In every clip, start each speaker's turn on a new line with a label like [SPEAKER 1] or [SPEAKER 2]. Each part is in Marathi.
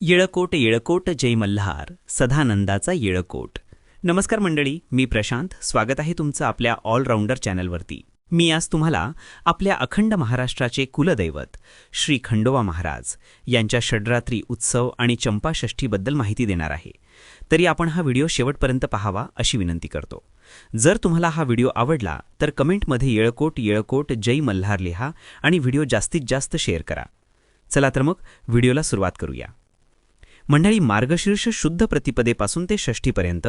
[SPEAKER 1] येळकोट येळकोट जय मल्हार सदानंदाचा येळकोट. नमस्कार मंडळी मी प्रशांत. स्वागत आहे तुमचं आपल्या ऑलराऊंडर चॅनलवरती. मी आज तुम्हाला आपल्या अखंड महाराष्ट्राचे कुलदैवत श्री खंडोबा महाराज यांच्या षडरात्री उत्सव आणि चंपाषष्ठीबद्दल माहिती देणार आहे. तरी आपण हा व्हिडिओ शेवटपर्यंत पाहावा अशी विनंती करतो. जर तुम्हाला हा व्हिडिओ आवडला तर कमेंटमध्ये येळकोट येळकोट जय मल्हार लिहा आणि व्हिडिओ जास्तीत जास्त शेअर करा. चला तर मग व्हिडिओला सुरुवात करूया. मंडळी मार्गशीर्ष शुद्ध प्रतिपदेपासून ते षष्ठीपर्यंत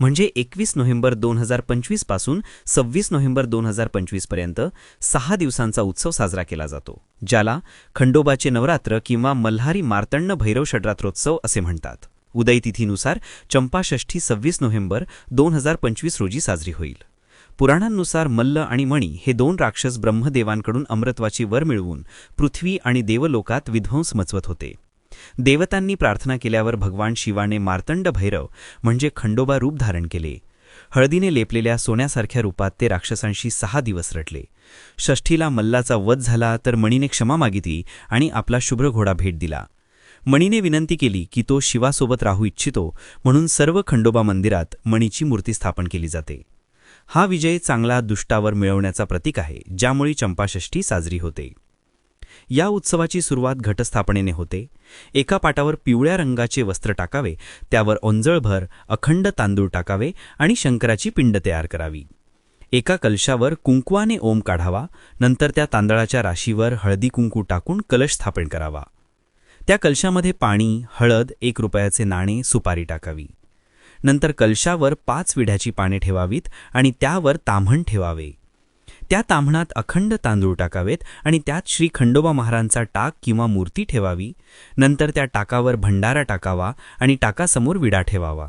[SPEAKER 1] म्हणजे एकवीस नोव्हेंबर दोन हजार पंचवीसपासून सव्वीस नोव्हेंबर दोन हजार पंचवीसपर्यंत सहा दिवसांचा उत्सव साजरा केला जातो ज्याला खंडोबाचे नवरात्र किंवा मल्हारी मार्तंड भैरव षड्रात्रोत्सव असे म्हणतात. उदय तिथीनुसार चंपाषष्ठी सव्वीस नोव्हेंबर दोन हजार पंचवीस रोजी साजरी होईल. पुराणांनुसार मल्ल आणि मणी हे दोन राक्षस ब्रह्मदेवांकडून अमृत्वाची वर मिळवून पृथ्वी आणि देवलोकात विध्वंस मचवत होते. देवतांनी प्रार्थना केल्यावर भगवान शिवाने मार्तंड भैरव म्हणजे खंडोबा रूप धारण केले. हळदीने लेपलेल्या सोन्यासारख्या रूपात ते राक्षसांशी सहा दिवस रटले षष्ठीला मल्लाचा वध झाला तर मणीने क्षमा मागितली आणि आपला शुभ्र घोडा भेट दिला. मणीने विनंती केली की तो शिवासोबत राहू इच्छितो म्हणून सर्व खंडोबा मंदिरात मणीची मूर्ती स्थापन केली जाते. हा विजय चांगला दुष्टावर मिळवण्याचा प्रतीक आहे ज्यामुळे चंपाषष्ठी साजरी होते. या उत्सवाची सुरुवात घटस्थापनेने होते. एका पाटावर पिवळ्या रंगाचे वस्त्र टाकावे त्यावर ओंजळभर अखंड तांदूळ टाकावे आणि शंकराची पिंड तयार करावी. एका कलशावर कुंकवाने ओम काढावा नंतर त्या तांदळाच्या राशीवर हळदी कुंकू टाकून कलश स्थापन करावा. त्या कलशामध्ये पाणी हळद एक रुपयाचे नाणे सुपारी टाकावी. नंतर कलशावर पाच विढ्याची पाने ठेवावीत आणि त्यावर ताम्हण ठेवावे. त्या ताम्हणात अखंड तांदूळ टाकावेत आणि त्यात श्री खंडोबा महाराजांचा टाक किंवा मूर्ती ठेवावी. नंतर त्या टाकावर भंडारा टाकावा आणि टाकासमोर विडा ठेवावा.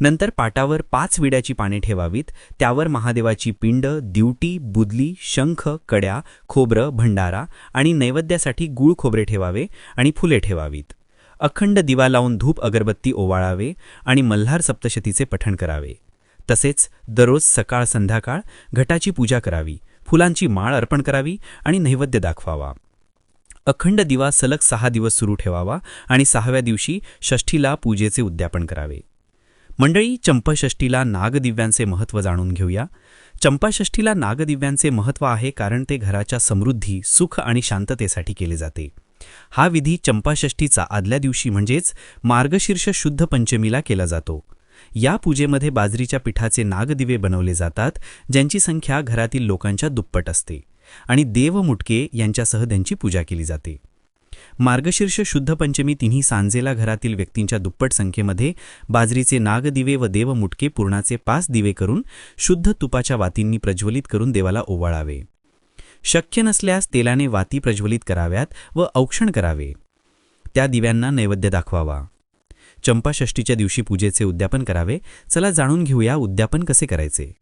[SPEAKER 1] नंतर पाटावर पाच विड्याची पाने ठेवावीत. त्यावर महादेवाची पिंड दिवटी बुदली शंख कड्या खोबरं भंडारा आणि नैवेद्यासाठी गूळ खोबरे ठेवावे आणि फुले ठेवावीत. अखंड दिवा लावून धूप अगरबत्ती ओवाळावे आणि मल्हार सप्तशतीचे पठण करावे. तसेच दररोज सकाळ संध्याकाळ घटाची पूजा करावी. फुलांची माळ अर्पण करावी आणि नैवेद्य दाखवावा. अखंड दिवा सलग सहा दिवस सुरू ठेवावा आणि सहाव्या दिवशी षष्ठीला पूजेचे उद्यापन करावे. मंडळी चंपाषष्ठीला नागदिव्यांचे महत्त्व जाणून घेऊया. चंपाषष्ठीला नागदिव्यांचे महत्त्व आहे कारण ते घराच्या समृद्धी सुख आणि शांततेसाठी केले जाते. हा विधी चंपाषष्ठीचा आदल्या दिवशी म्हणजेच मार्गशीर्ष शुद्ध पंचमीला केला जातो. या पूजेमध्ये बाजरीच्या पिठाचे नागदिवे बनवले जातात ज्यांची संख्या घरातील लोकांच्या दुप्पट असते. आणि देव मुटके यांच्यासह त्यांची पूजा केली जाते. मार्गशीर्ष शुद्ध पंचमी तिन्ही सांजेला घरातील व्यक्तींच्या दुप्पट संख्येमध्ये बाजरीचे नागदिवे व देव मुटके पूर्णाचे पाच दिवे करून शुद्ध तुपाच्या वातींनी प्रज्वलित करून देवाला ओवाळावे. शक्य नसल्यास तेलाने वाती प्रज्वलित कराव्यात व औक्षण करावे. त्या दिव्यांना नैवेद्य दाखवावा. चंपाषष्ठीच्या दिवशी पूजेचे उद्यापन करावे. चला जाणून घेऊया उद्यापन कसे करायचे.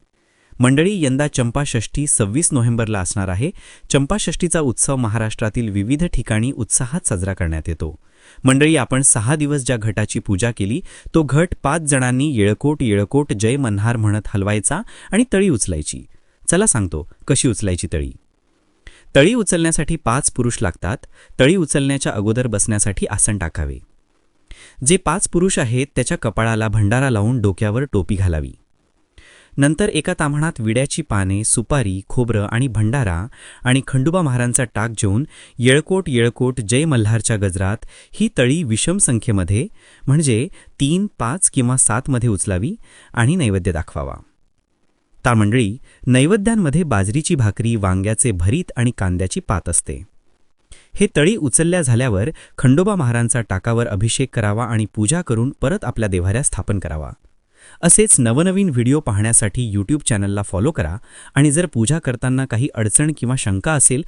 [SPEAKER 1] मंडळी यंदा चंपाषष्ठी सव्वीस नोव्हेंबरला असणार आहे. चंपाषष्ठीचा उत्सव महाराष्ट्रातील विविध ठिकाणी उत्साहात साजरा करण्यात येतो. मंडळी आपण सहा दिवस ज्या घटाची पूजा केली तो घट पाच जणांनी येळकोट येळकोट जय मन्हार म्हणत हलवायचा आणि तळी उचलायची. चला सांगतो कशी उचलायची तळी? तळी उचलण्यासाठी पाच पुरुष लागतात. तळी उचलण्याच्या अगोदर बसण्यासाठी आसन टाकावे. जे पाच पुरुष आहेत त्याच्या कपाळाला भंडारा लावून डोक्यावर टोपी घालावी. नंतर एका ताम्हणात विड्याची पाने सुपारी खोबरं आणि भंडारा आणि खंडुबा महाराजांचा टाक घेऊन येळकोट येळकोट जय मल्हारच्या गजरात ही तळी विषम संख्येमध्ये म्हणजे तीन पाच किंवा सातमध्ये उचलावी आणि नैवेद्य दाखवावा. तामंडळी नैवेद्यांमध्ये बाजरीची भाकरी वांग्याचे भरीत आणि कांद्याची पात असते. हे तळी उचलल्या झाल्यावर खंडोबा महाराजांचा टाकावर अभिषेक करावा आणि पूजा करून परत आपल्या देव्हाऱ्या स्थापन करावा. असेच नवनवीन व्हिडिओ पाहण्यासाठी यूट्यूब चॅनलला फॉलो करा आणि जर पूजा करताना काही अडचण किंवा शंका असेल